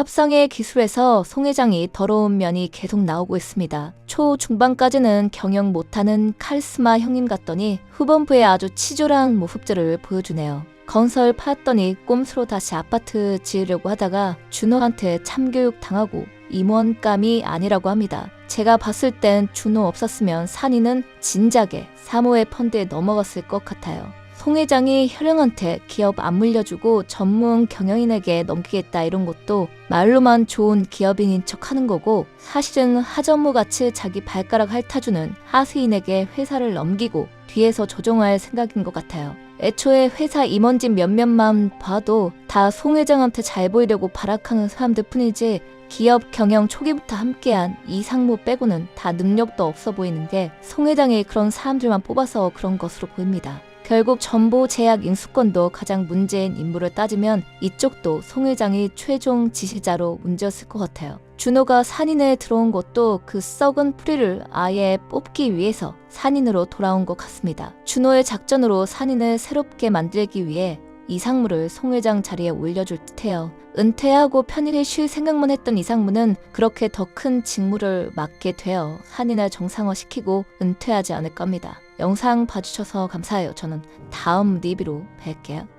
협상의 기술에서 송 회장이 더러운 면이 계속 나오고 있습니다. 초 중반까지는 경영 못하는 카리스마 형님 같더니 후반부에 아주 치졸한 모습들을 보여주네요. 건설 팔았더니 꼼수로 다시 아파트 지으려고 하다가 준호한테 참교육 당하고 임원감이 아니라고 합니다. 제가 봤을 땐 준호 없었으면 산이는 진작에 사모의 펀드에 넘어갔을 것 같아요. 송 회장이 혈령한테 기업 안 물려주고 전문 경영인에게 넘기겠다 이런 것도 말로만 좋은 기업인인 척 하는 거고 사실은 하전무 같이 자기 발가락 핥아주는 하수인에게 회사를 넘기고 뒤에서 조종할 생각인 것 같아요. 애초에 회사 임원진 몇몇만 봐도 다 송 회장한테 잘 보이려고 발악하는 사람들 뿐이지 기업 경영 초기부터 함께한 이상무 빼고는 다 능력도 없어 보이는 게 송 회장이 그런 사람들만 뽑아서 그런 것으로 보입니다. 결국 정보 제약 인수권도 가장 문제인 인물을 따지면 이쪽도 송 회장이 최종 지시자로 문제였을 것 같아요. 준호가 산인에 들어온 것도 그 썩은 뿌리를 아예 뽑기 위해서 산인으로 돌아온 것 같습니다. 준호의 작전으로 산인을 새롭게 만들기 위해 이상무를 송 회장 자리에 올려줄 듯해요. 은퇴하고 편하게 쉴 생각만 했던 이상무는 그렇게 더 큰 직무를 맡게 되어 한인을 정상화시키고 은퇴하지 않을 겁니다. 영상 봐주셔서 감사해요. 저는 다음 리뷰로 뵐게요.